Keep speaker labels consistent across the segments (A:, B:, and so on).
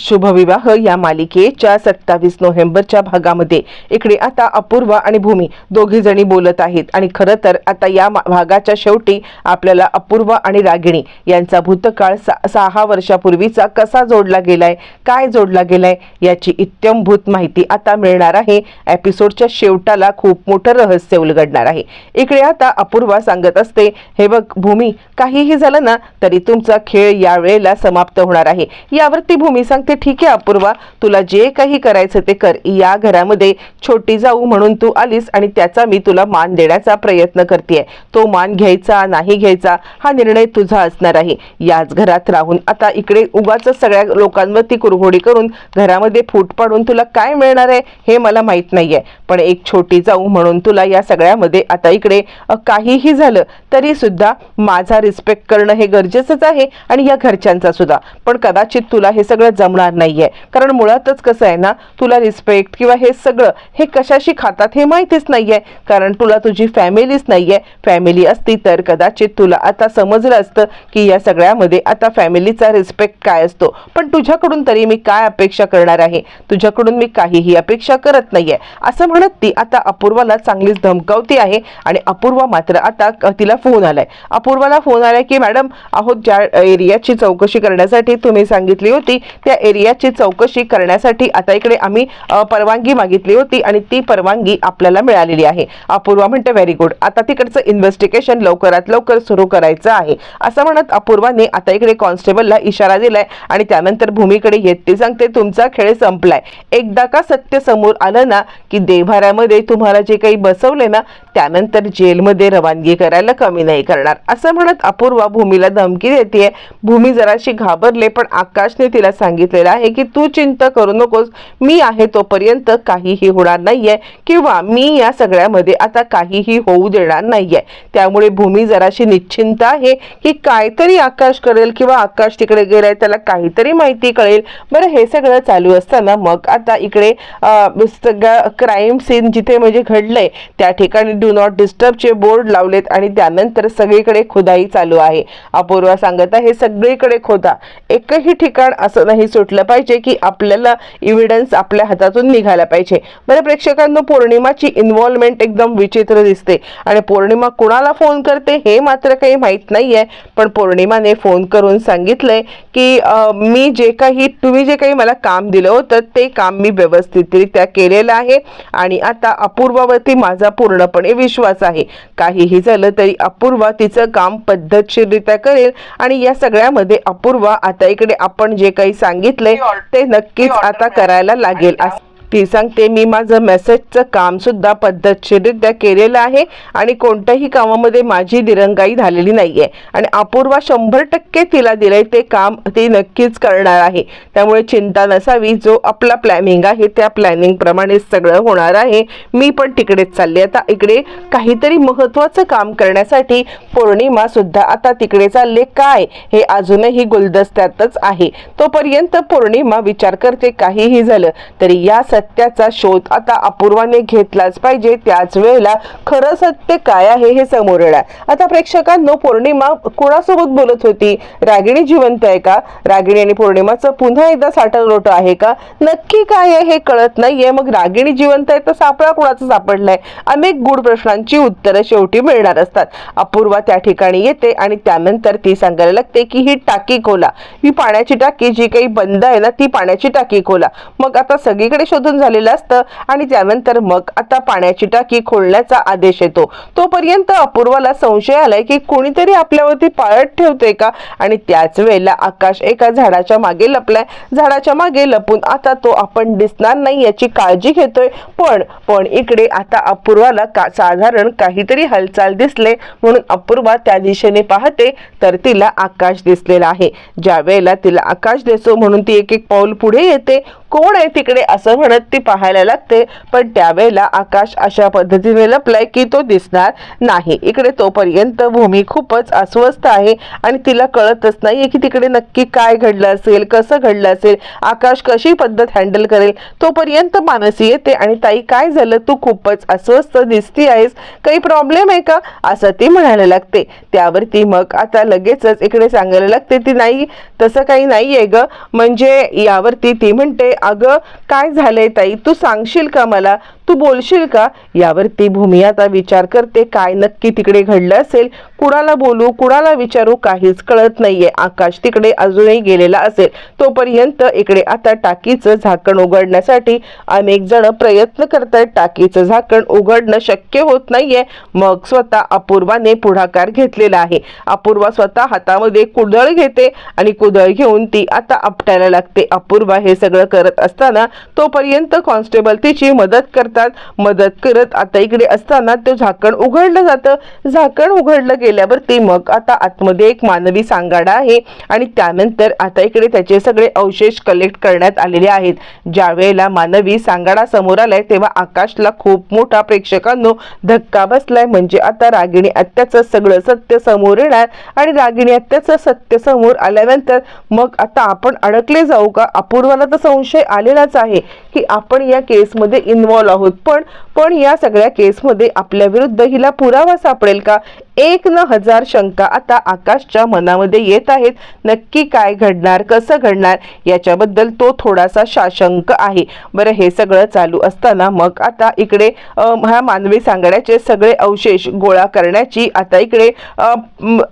A: शुभविवाह या मालिकेच्या सत्तावीस नोव्हेंबरच्या भागामध्ये. इकडे आता अपूर्वा आणि भूमी दोघी जणी बोलत आहेत. आणि खरं तर आता या भागाच्या शेवटी आपल्याला अपूर्वा आणि रागिणी यांचा भूतकाळ सा- सहा वर्षापूर्वीचा कसा जोडला गेलाय काय जोडला गेलाय याची इत्यंभूत माहिती आता मिळणार आहे. एपिसोडच्या शेवटाला खूप मोठं रहस्य उलगडणार आहे. इकडे आता अपूर्वा सांगत असते हे बघ भूमी काहीही झालं ना तरी तुमचा खेळ यावेळेला समाप्त होणार आहे. यावरती भूमी सांगते ठीक आहे अपूर्वा. तुला जे काही करायचं ते कर. या घरामध्ये छोटी जाऊ म्हणून तू आलीस आणि त्याचा मी तुला मान देण्याचा प्रयत्न करते तो मान घ्यायचा नाही घ्यायचा हा निर्णय तुझा असणार आहे. याच घरात राहून आता इकडे उगाच सगळ्या लोकांवरती कुरघोडी करून घरामध्ये फूट पाडून तुला काय मिळणार आहे हे मला माहीत नाहीये. पण एक छोटी जाऊ म्हणून तुला या सगळ्यामध्ये आता इकडे काहीही झालं तरी सुद्धा माझा रिस्पेक्ट करणं हे गरजेचंच आहे आणि या घरच्यांचा सुद्धा. पण कदाचित तुला हे सगळं जमणार नाहीये. कारण मुळातच कसं आहे ना तुला रिस्पेक्ट किंवा हे सगळं हे कशाशी खातात हे माहितीच नाहीये. कारण तुला तुझी फॅमिलीच नाहीये. फॅमिली असती तर कदाचित तुला आता समजलं असतं की या सगळ्यामध्ये आता फॅमिलीचा रिस्पेक्ट काय असतो. पण तुझ्याकडून तरी मी काय अपेक्षा करणार आहे? तुझ्याकडून मी काहीही अपेक्षा करत नाहीये. असं म्हणत ती आता अपूर्वाला चांगलीच धमकावती आहे आणि अपूर्वा मात्र आता तिला फोन आलाय. अपूर्वाला फोन आलाय की मॅडम आहोत ज्या एरियाची चौकशी करण्यासाठी तुम्ही सांगितली होती त्या एरियाची चौकशी करण्यासाठी आता इकडे आम्ही परवानगी मागितली होती आणि ती परवानगी आपल्याला मिळालेली आहे. अपूर्वा म्हणते व्हेरी गुड आता तिकडचं इन्व्हेस्टिगेशन लवकरात लवकर सुरू करायचं आहे. असं म्हणत अपूर्वाने आता इकडे कॉन्स्टेबलला इशारा दिलाय आणि त्यानंतर भूमीकडे येत ती सांगते तुमचा खेळ संपलाय. एकदा का सत्य समोर आलं ना की देभाऱ्यामध्ये तुम्हाला जे काही बसवले ना त्यानंतर जेलमध्ये रवानगी करायला कमी नाही करणार. असं म्हणत अपूर्वा भूमीला धमकी देते भूमी जराशी घाबरले पण आकाशने तिला सांगितलं सांगितलेलं आहे की तू चिंता करू नकोस. मी आहे तोपर्यंत काहीही होणार नाहीये किंवा मी या सगळ्यामध्ये आता काहीही होऊ देणार नाहीये. त्यामुळे भूमी जराशी निश्चिंत आहे की काहीतरी आकाश करेल किंवा आकाश तिकडे गेलाय त्याला काहीतरी माहिती कळेल. बरं हे सगळं चालू असताना मग आता इकडे सगळ्या सगळं क्राईम सीन जिथे म्हणजे घडलंय त्या ठिकाणी डू नॉट डिस्टर्बचे बोर्ड लावलेत आणि त्यानंतर सगळीकडे खुदाई चालू आहे. अपूर्वा सांगत आहे सगळीकडे खोदा. एकही ठिकाण असं नाही सुटलं पाहिजे की आपल्याला इव्हिडन्स आपल्या हातातून निघाला पाहिजे. बरं प्रेक्षकांनो पौर्णिमाची इन्व्हॉल्वमेंट एकदम विचित्र दिसते. आणि पौर्णिमा कुणाला फोन करते हे मात्र काही माहीत नाही आहे पण पौर्णिमाने फोन करून सांगितलंय की मी जे काही तुम्ही जे काही मला काम दिलं होतं ते काम मी व्यवस्थितरित्या केलेलं आहे. आणि आता अपूर्वावरती माझा पूर्णपणे विश्वास आहे. काहीही झालं तरी अपूर्वा तिचं काम पद्धतशीररित्या करेल. आणि या सगळ्यामध्ये अपूर्वा आता इकडे आपण जे काही सांगितलंय ते नक्कीच आता करायला लागेल. असं ती सांगते मी माझं मेसेजचं कामसुद्धा पद्धतशीररित्या केलेलं आहे आणि कोणत्याही कामामध्ये माझी दिरंगाई झालेली नाही आहे आणि अपूर्वा शंभर टक्के तिला दिलंय ते काम ती नक्कीच करणार आहे. त्यामुळे चिंता नसावी जो आपला प्लॅनिंग आहे त्या प्लॅनिंगप्रमाणेच सगळं होणार आहे. मी पण तिकडेच चालले. आता इकडे काहीतरी महत्त्वाचं काम करण्यासाठी पौर्णिमा सुद्धा आता तिकडे चालले. काय? हे अजूनही गुलदस्त्यातच आहे. तोपर्यंत पौर्णिमा विचार करते काहीही झालं तरी या सत्याचा शोध आता अपूर्वाने घेतलाच पाहिजे. त्याच वेळेला खरं सत्य काय आहे हे समोर येणार. आता प्रेक्षकांनो पौर्णिमा कोणासोबत बोलत होती? रागिणी जिवंत आहे का? रागिणी आणि पौर्णिमाचं पुन्हा एकदा साठवलोट आहे का? नक्की काय आहे हे कळत नाहीये. मग रागिणी जिवंत आहे तर सापळा कोणाचा सापडलाय? अनेक गुढ प्रश्नांची उत्तरं शेवटी मिळणार असतात. अपूर्वा त्या ठिकाणी येते आणि त्यानंतर ती सांगायला लागते की ही टाकी खोला. ही पाण्याची टाकी जी काही बंद आहे ना ती पाण्याची टाकी खोला. मग आता सगळीकडे शोधून झालेलं असतं आणि त्यानंतर मग आता पाण्याची टाकी खोलण्याचा आदेश येतो. तोपर्यंत अपूर्वाला संशय आलाय की कोणीतरी आपल्यावरती पाळत ठेवतोय का? आणि त्याच वेळेला आकाश एका झाडाच्या मागे लपलाय. झाडाच्या मागे लपून आता तो आपण दिसणार नाही याची काळजी घेतोय. पण पण इकडे आता अपूर्वाला का साधारण काहीतरी हालचाल दिसले. म्हणून अपूर्वा त्या दिशेने पाहते तर तिला आकाश दिसलेला आहे. ज्या वेळेला तिला आकाश दिसतो म्हणून ती एक एक पाऊल पुढे येते. कोण आहे तिकडे असं म्हणत ती पाहायला लागते. पण त्यावेळेला आकाश अशा पद्धतीने लपलाय की तो दिसणार नाही. इकडे तोपर्यंत भूमी खूपच अस्वस्थ आहे आणि तिला कळतच नाहीये की तिकडे नक्की काय घडलं असेल कसं घडलं असेल आकाश कशी पद्धत हँडल करेल. तोपर्यंत मानसी येते आणि ताई काय झालं? तू खूपच अस्वस्थ दिसती आहेस. काही प्रॉब्लेम आहे का? असं ती म्हणायला लागते. त्यावरती मग आता लगेचच इकडे सांगायला लागते ती नाही तसं काही नाहीये ग. म्हणजे यावरती ती म्हणते अगं काय झालंय ताई? तू सांगशील का मला? तू बोलशील का? यावरती भूमी आता विचार करते. काय नक्की तिकडे घडलं असेल? कुणाला बोलू कुणाला विचारू काहीच कळत नाहीये. आकाश तिकडे अजूनही गेलेला असेल. तोपर्यंत इकडे आता टाकीचं झाकण उघडण्यासाठी अनेक जण प्रयत्न करतात. टाकीचं झाकण उघडणं शक्य होत नाहीये. मग स्वतः अपूर्वाने पुढाकार घेतलेला आहे. अपूर्वा स्वतः हातामध्ये कुदळ घेते आणि कुदळ घेऊन ती आता आपटायला लागते. अपूर्वा हे सगळं करत असताना तोपर्यंत कॉन्स्टेबल तिची मदत करतात. मदत करत आता इकडे असताना ते झाकण उघडलं जातं. झाकण उघडलं गेल्यावर ते मग आता आतमध्ये एक मानवी सांगाडा आहे आणि त्यानंतर आता इकडे त्याचे सगळे अवशेष कलेक्ट करण्यात आलेले आहेत. ज्या वेळेला मानवी सांगाडा समोर आलाय तेव्हा आकाशला खूप मोठा प्रेक्षकांनो धक्का बसलाय. म्हणजे आता रागिणी आत्याचं सगळं सत्य समोर येणार आणि रागिणी आत्याचं सत्य समोर आल्यानंतर मग आता आपण अडकले जाऊ का? अपूर्वाला तर संशय आलेलाच आहे की आपण या केसमध्ये इन्व्हॉल्व आहोत. पण पण या सगळ्या केसमध्ये आपल्या विरुद्ध हिला पुरावा सापडेल का? एक न हजार शंका आता आकाशच्या मनामध्ये येत आहेत. नक्की काय घडणार कसं घडणार? याच्याबद्दल तो थोडासा शाशंक आहे. बरं हे सगळं चालू असताना मग आता इकडे ह्या मानवी सांगण्याचे सगळे अवशेष गोळा करण्याची आता इकडे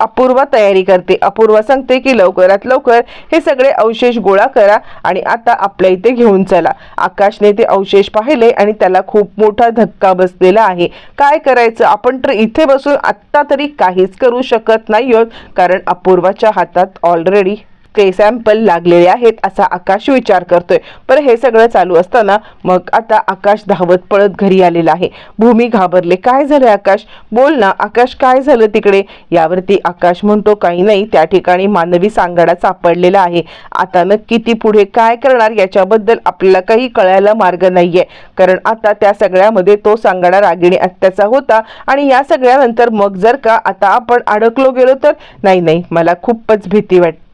A: अपूर्वा तयारी करते. अपूर्वा सांगते की लवकरात लवकर हे सगळे अवशेष गोळा करा आणि आता आपल्या इथे घेऊन चला. आकाशने ते अवशेष पाहिले आणि त्याला खूप मोठा धक्का बसलेला आहे. काय करायचं? आपण तर इथे बसून आत्ता तरी काहीच करू शकत नाही आहोत कारण अपूर्वाच्या हातात ऑलरेडी के सॅम्पल लागलेले आहेत असा आकाश विचार करतोय. पण हे सगळं चालू असताना मग आता आकाश धावत पळत घरी आलेला आहे. भूमी घाबरले. काय झालं आकाश? बोल ना आकाश काय झालं तिकडे? यावरती आकाश म्हणतो काही नाही त्या ठिकाणी मानवी सांगाडा सापडलेला आहे. आता नक्की ती पुढे काय करणार याच्याबद्दल आपल्याला काही कळायला मार्ग नाहीये. कारण आता त्या सगळ्यामध्ये तो सांगाडा रागिणी अत्याचा होता आणि या सगळ्यानंतर मग जर का आता आपण अडकलो गेलो तर? नाही नाही मला खूपच भीती वाटते.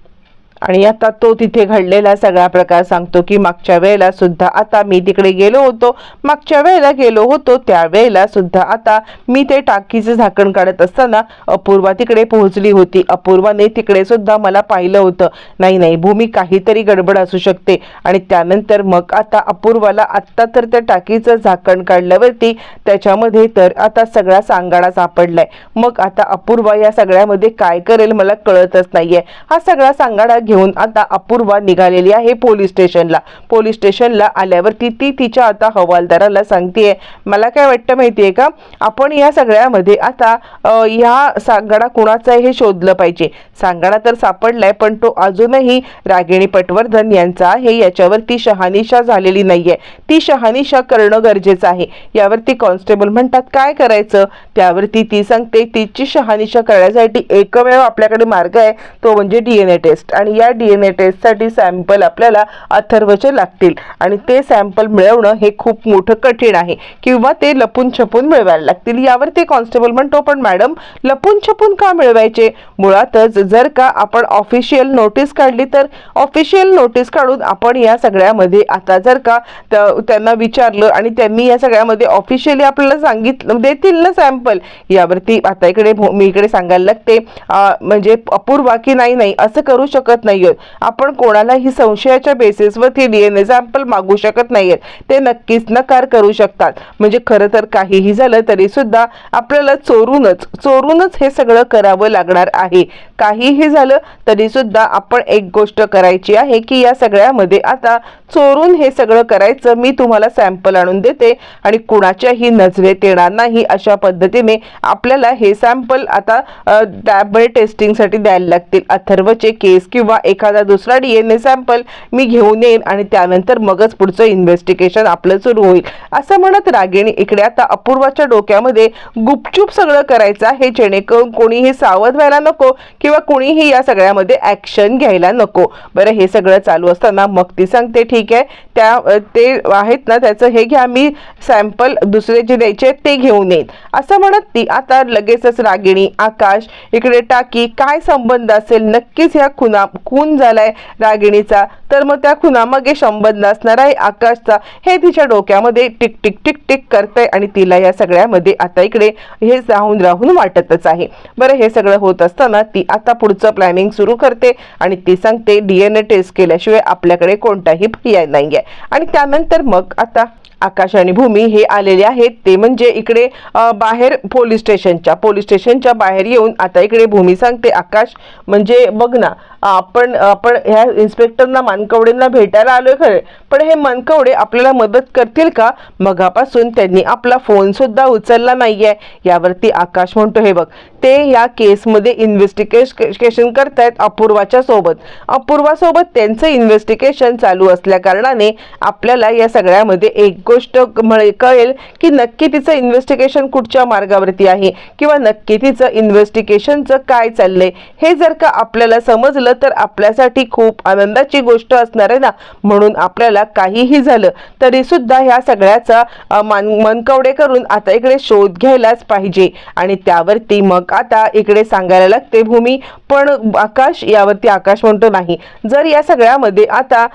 A: आणि आता तो तिथे घडलेला सगळा प्रकार सांगतो की मागच्या वेळेला सुद्धा आता मी तिकडे गेलो होतो. मागच्या वेळेला गेलो होतो त्यावेळेला सुद्धा आता मी ते टाकीचं झाकण काढत असताना अपूर्वा तिकडे पोहोचली होती. अपूर्वाने तिकडे सुद्धा मला पाहिलं होतं. नाही नाही भूमी काहीतरी गडबड असू शकते. आणि त्यानंतर मग आता अपूर्वाला आत्ता तर त्या टाकीचं झाकण काढल्यावरती त्याच्यामध्ये तर आता सगळा सांगाडा सापडलाय. मग आता अपूर्वा या सगळ्यामध्ये काय करेल मला कळतच नाहीये. हा सगळा सांगाडा घेऊन आता अपूर्वा निघालेली आहे पोलीस स्टेशनला. पोलीस स्टेशनला आल्यावरती ती तिच्या आता हवालदाराला सांगते मला काय वाटतं माहितीये का? आपण या सगळ्यामध्ये आता ह्या सांगाडा कुणाचा आहे हे शोधलं पाहिजे. सांगाडा तर सापडलाय पण तो अजूनही रागिणी पटवर्धन यांचा आहे. याच्यावरती शहानिशा झालेली नाहीये. ती शहानिशा करणं गरजेचं आहे. यावरती कॉन्स्टेबल म्हणतात काय करायचं? त्यावरती ती सांगते तिची शहानिशा करण्यासाठी एकमेव आपल्याकडे मार्ग आहे. तो म्हणजे डीएनए टेस्ट. आणि या डी एन ए टेस्टसाठी सॅम्पल आपल्याला अथर्वचे लागतील. आणि ते सॅम्पल मिळवणं हे खूप मोठं कठीण आहे. किंवा ते लपून छपून मिळवायला लागतील. यावर ते कॉन्स्टेबल म्हणतो पण मॅडम लपून छपून का मिळवायचे? मुळातच जर का आपण ऑफिशियल नोटीस काढली तर ऑफिशियल नोटीस काढून आपण या सगळ्यामध्ये आता जर का त- त्यांना विचारलं आणि त्यांनी या सगळ्यामध्ये ऑफिशियली आपल्याला सांगितलं देतील ना सॅम्पल यावरती आता इकडे मी इकडे सांगायला लागते म्हणजे अपूर्वा की नाही नाही असं करू शकत नाही आपण कोणालाही संशयाच्या बेसिसवरती रिअन एक्झाम्पल मागू शकत नाहीयेत ते नक्कीच नकार करू शकतात. म्हणजे खरं तर काहीही झालं तरी सुद्धा आपल्याला चोरूनच चोरूनच हे सगळं करावं लागणार आहे. काहीही झालं तरी सुद्धा आपण एक गोष्ट करायची आहे की या सगळ्यामध्ये आता चोरून हे सगळं करायचं मी तुम्हाला सॅम्पल आणून देते आणि कुणाच्याही नजरेत येणार नाही अशा पद्धतीने आपल्याला हे सॅम्पल आता लॅबमध्ये टेस्टिंगसाठी द्यायला लागतील. अथर्वचे केस किंवा एखादा दुसरा डी एन ए सॅम्पल मी घेऊन येईन आणि त्यानंतर मगच पुढचं इन्व्हेस्टिगेशन आपलं सुरू होईल. असं म्हणत रागिणी इकडे आता अपूर्वाच्या डोक्यामध्ये गुपचूप सगळं करायचं आहे जेणेकरून कोणीही सावध व्हायला नको की किंवा कुणीही या सगळ्यामध्ये ॲक्शन घ्यायला नको. बरं हे सगळं चालू असताना मग ती सांगते ठीक आहे त्या ते आहेत ना त्याचं हे घ्या मी सॅम्पल दुसरे जे द्यायचे आहेत ते घेऊन येईन. असं म्हणत ती आता लगेचच रागिणी आकाश इकडे टाकी काय संबंध असेल? नक्कीच ह्या खुना खून झालाय रागिणीचा. तर मग त्या खुनामागे संबंध असणार आहे आकाशचा. हे तिच्या डोक्यामध्ये टिक टिक टिक टिक करतंय आणि तिला या सगळ्यामध्ये आता इकडे हे राहून राहून वाटतच आहे. बरं हे सगळं होत असताना ती आता पुढचं प्लॅनिंग सुरू करते आणि ती सांगते डीएनए टेस्ट केल्याशिवाय आपल्याकडे कोणताही पर्याय नाहीये. आणि त्यानंतर मग आता आकाश आणि भूमी हे आलेले आहेत. ते म्हणजे इकडे बाहेर पोलीस स्टेशनच्या पोलीस स्टेशनच्या बाहेर येऊन आता इकडे भूमी सांगते. आकाश म्हणजे बघ ना आपण आपण ह्या इन्स्पेक्टरना मानकवडेंना भेटायला आलोय खरे. पण हे मानकवडे आपल्याला मदत करतील का? मगापासून त्यांनी आपला फोन सुद्धा उचलला नाहीये. यावरती आकाश म्हणतो हे बघ ते या केसमध्ये इन्व्हेस्टिगेशन करतायत अपूर्वाच्या सोबत. अपूर्वा सोबत त्यांचं इन्व्हेस्टिगेशन चालू असल्या कारणाने आपल्याला या सगळ्यामध्ये एक गोष्ट म्हणजे कळेल की नक्की तिचं इन्व्हेस्टिगेशन कुठच्या मार्गावरती आहे? किंवा नक्की तिचं इन्व्हेस्टिगेशनचं काय चाललंय? हे जर का आपल्याला समजलं तर आपल्यासाठी खूप आनंदाची गोष्ट असणार आहे ना? म्हणून आपल्याला काहीही झालं तरी सुद्धा ह्या सगळ्याचा मान मनकवडे करून आता इकडे शोध घ्यायलाच पाहिजे. आणि त्यावरती मग आता इकडे सांगायला लागते भूमी पण आकाश यावरती आकाश म्हणतो नाही. जर या सगळ्यामध्ये आता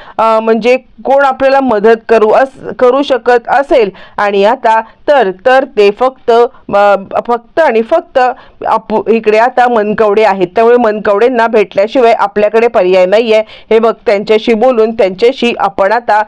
A: म्हणजे कोण आपल्याला मदत करू अस करू शकत असेल. आणि आता तर तर ते फक्त फक्त आणि फक्त आपू इकडे आता मनकवडे आहेत. त्यामुळे मनकवडेंना भेटल्याशिवाय आपल्याकडे पर्याय नाही आहे हे बघ त्यांच्याशी बोलून त्यांच्याशी आपण आता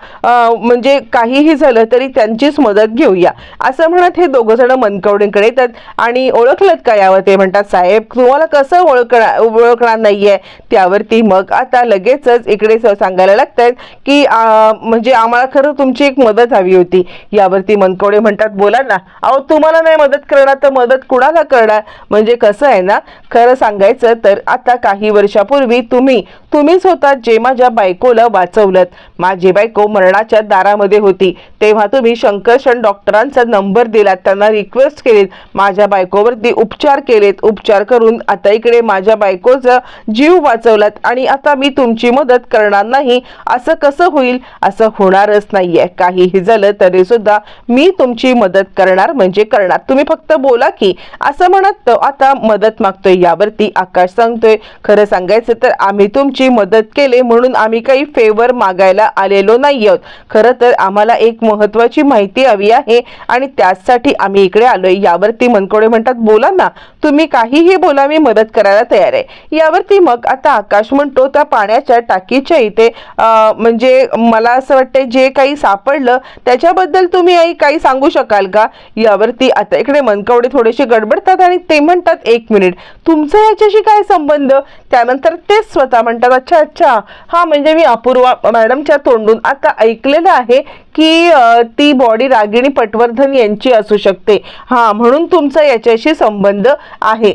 A: म्हणजे काहीही झालं तरी त्यांचीच मदत घेऊया. असं म्हणत हे दोघं जण मनकवडेंकडे येतात. आणि ओळखलत का यावर? ते म्हणतात साहेब तुम्हाला कसं ओळखणार ओळखणार नाही आहे त्यावरती मग आता लगेचच इकडे स- सांगायला लागतात की म्हणजे आम्हाला खरं तुमची एक मदत हवी होती. यावरती मनकवडे म्हणतात बोला ना अहो तुम्हाला नाही मदत करणार तर मदत कुणाला करणार? म्हणजे कसं आहे ना खरं सांगायचं तर आता काही वर्षापूर्वी तुम्ही तुम्हीच होता जे माझ्या बायकोला वाचवलं. माझी बायको मरणाच्या दारामध्ये होती. तेव्हा तुम्ही शंकरशण डॉक्टरांचा नंबर दिलात त्यांना रिक्वेस्ट केलीत. माझ्या बायकोवरती उपचार केलेत. उपचार करून आता इकडे माझ्या बायकोचा जीव वाचवलात आणि आता मी तुमची मदत करणार नाही. असं कसं होईल? असं होणारच नाहीये. काहीही झालं तरी सुद्धा मी तुमची मदत करणार म्हणजे करणार. तुम्ही फक्त बोला की असं म्हणत तो आता मदत मागतोय यावरती आकाश सांगतोय. खरं सांगायचं तर आम्ही तुमची मदत केली म्हणून आम्ही काही फेवर मागायला आलेलो नाही आहोत. खरं तर आम्हाला एक महत्वाची माहिती हवी आहे आणि त्याचसाठी आम्ही इकडे आलोय. यावरती मनकोडे म्हणतात बोला ना तुम्ही काहीही बोला मी मदत करायला तयार आहे. यावरती मग आता आकाश म्हणतो त्या पाण्याच्या टाकीच्या इथे म्हणजे मला असं वाटतंय जे काही सापडलं याच्याबद्दल तुम्ही आई काही सांगू शकाल का? यावरती आता इकडे मनकवडे थोडेसे गडबडतात आणि ते म्हणतात एक मिनिट तुमचा याच्याशी काय संबंध? त्यानंतर तेच स्वतः म्हणतात अच्छा अच्छा हा म्हणजे मी अपूर्वा मॅडमच्या तोंडून आता ऐकलेलं आहे की ती बॉडी रागिणी पटवर्धन यांची असू शकते. हा म्हणून तुमचा याच्याशी संबंध आहे.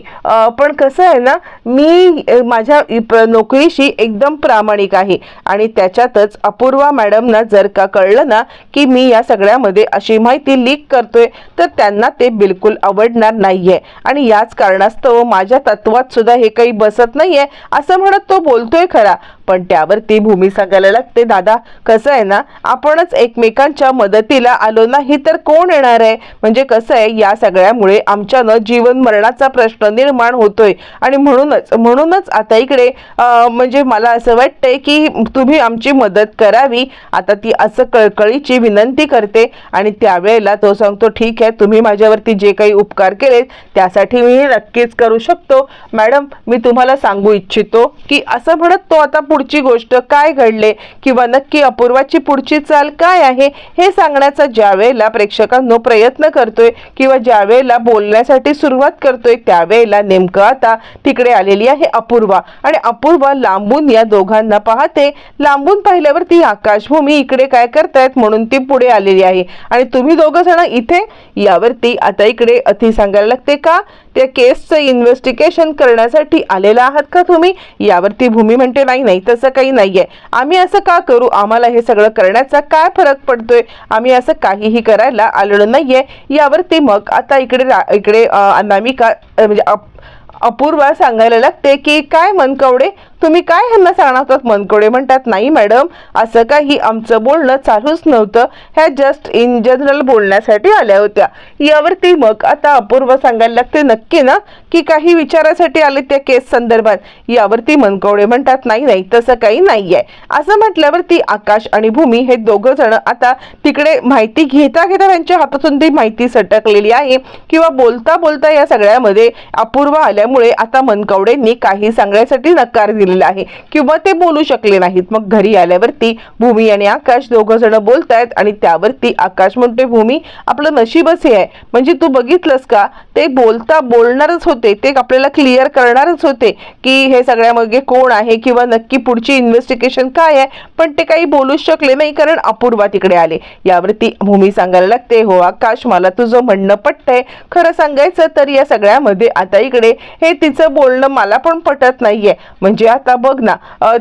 A: पण कसं आहे ना मी माझ्या नोकरीशी एकदम प्रामाणिक आहे. आणि त्याच्यातच अपूर्वा मॅडमना जर का कळलं ना की मी या सगळ्यामध्ये अशी माहिती लीक करतोय तर त्यांना ते बिलकुल आवडणार नाहीये. आणि याच कारणास्तव माझ्या तत्वात सुद्धा हे काही बसत नाहीये असं म्हणत तो बोलतोय खरा. पण त्यावरती भूमी सांगायला लागते दादा कसं आहे ना आपणच एकमेकांच्या मदतीला आलो नाही तर कोण येणार आहे? म्हणजे कसं आहे या सगळ्यामुळे आमच्यानं जीवन मरणाचा प्रश्न निर्माण होतोय. आणि म्हणूनच म्हणूनच आता इकडे म्हणजे मला असं वाटतंय की तुम्ही आमची मदत करावी. आता ती असं कळकळीची विनंती करते आणि त्यावेळेला तो सांगतो ठीक आहे तुम्ही माझ्यावरती जे काही उपकार केलेत त्यासाठी मी नक्कीच करू शकतो. मॅडम मी तुम्हाला सांगू इच्छितो की असं म्हणत तो आता पुढची गोष्ट काय घडले किंवा नक्की अपूर्वाची पुढची चाल काय आहे हे सांगण्याचा ज्या वेळेला प्रेक्षकांनो प्रयत्न करतोय किंवा ज्या वेळेला बोलण्यासाठी सुरुवात करतोय त्यावेळेला नेमकं आता तिकडे आलेली आहे अपूर्वा. आणि अपूर्वा लांबून या दोघांना पाहते. लांबून पाहिल्यावरती आकाशभूमी इकडे काय करतायत म्हणून ती पुढे आलेली आहे. आणि तुम्ही दोघं जण इथे यावरती आता इकडे अति सांगायला लागते का? त्या केसचं इन्व्हेस्टिगेशन करण्यासाठी आलेला आहात का तुम्ही? यावरती भूमी म्हणते नाही नाही तसं काही नाहीये. आम्ही असं का करू? आम्हाला हे सगळं करण्याचा काय फरक पडतोय? आम्ही असं काहीही करायला आलेलो नाहीये. यावरती मग आता इकडे रा- इकडे अनामिका म्हणजे अप- अपूर्वा सांगायला लागते की काय मनकवडे? तुम्ही काय ह्यांना सांगणार होतात मनकवडे म्हणतात नाही मॅडम असं काही आमचं बोलणं चालूच नव्हतं. ह्या जस्ट इन जनरल बोलण्यासाठी आल्या होत्या. यावरती मग आता अपूर्व सांगायला लागते नक्की ना की काही विचारासाठी आले त्या केस संदर्भात. यावरती मनकवडे म्हणतात नाही नाही तसं काही नाही आहे असं म्हटल्यावरती आकाश आणि भूमी हे दोघं जण आता तिकडे माहिती घेता घेता त्यांच्या हातातून ती माहिती सटकलेली आहे. किंवा बोलता बोलता या सगळ्यामध्ये अपूर्वा आल्यामुळे आता मनकवडेंनी काही सांगण्यासाठी नकार दिला. दिलेला आहे. किंवा ते बोलू शकले नाहीत. मग घरी आल्यावरती भूमी आणि आकाश दोघं जण बोलतायत आणि त्यावरती आकाश म्हणते भूमी आपलं नशीबच हे आहे. म्हणजे तू बघितलंस का? ते बोलता बोलणारच होते. ते आपल्याला क्लिअर करणारच होते की हे सगळ्यामागे कोण आहे किंवा नक्की पुढची इन्व्हेस्टिगेशन काय आहे. पण ते काही बोलूच शकले नाही कारण अपूर्वा तिकडे आले. यावरती भूमी सांगायला लागते हो आकाश मला तुझं म्हणणं पटतंय. खरं सांगायचं तर या सगळ्यामध्ये आता इकडे हे तिचं बोलणं मला पण पटत नाहीये. म्हणजे आता बघ ना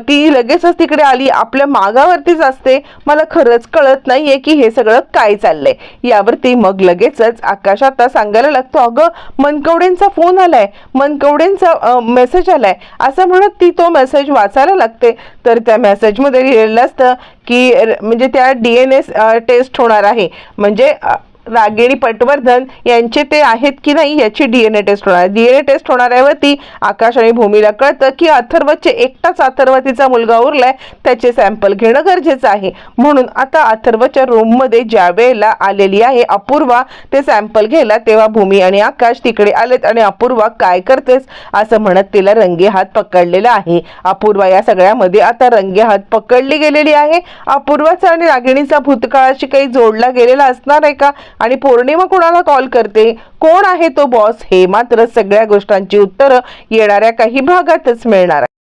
A: ती लगेचच तिकडे आली आपल्या मागावरतीच असते. मला खरंच कळत नाहीये की हे सगळं काय चाललंय. यावरती मग लगेचच आकाश आता सांगायला लागतो अगं मनकवडेंचा फोन आलाय. मनकवडेंचा मेसेज आलाय. असं म्हणत ती तो मेसेज वाचायला लागते. तर त्या मेसेजमध्ये लिहिलेलं असतं की म्हणजे त्या डी एन एस टेस्ट होणार आहे. म्हणजे रागिणी पटवर्धन यांचे ते आहेत की नाही याची डीएनए टेस्ट होणार डीएनए टेस्ट होणार आहे वरती आकाश आणि भूमीला कळतं की अथर्वचे एकटाच अथर्व तिचा मुलगा उरलाय त्याचे सॅम्पल घेणं गरजेचं आहे. म्हणून आता अथर्वच्या रूममध्ये ज्या वेळेला आलेली आहे अपूर्वा ते सॅम्पल घ्यायला तेव्हा भूमी आणि आकाश तिकडे आलेत आणि अपूर्वा काय करतेस? असं म्हणत तिला रंगे हात पकडलेला आहे. अपूर्वा या सगळ्यामध्ये आता रंगे हात पकडली गेलेली आहे. अपूर्वाचा आणि रागिणीचा भूतकाळाशी काही जोडला गेलेला असणार आहे का? आणि पौर्णिमा कोणाला कॉल करते? कोण आहे तो बॉस हे मात्र सगळ्या गोष्टांची उत्तरं येणाऱ्या काही भागातच मिळणार आहे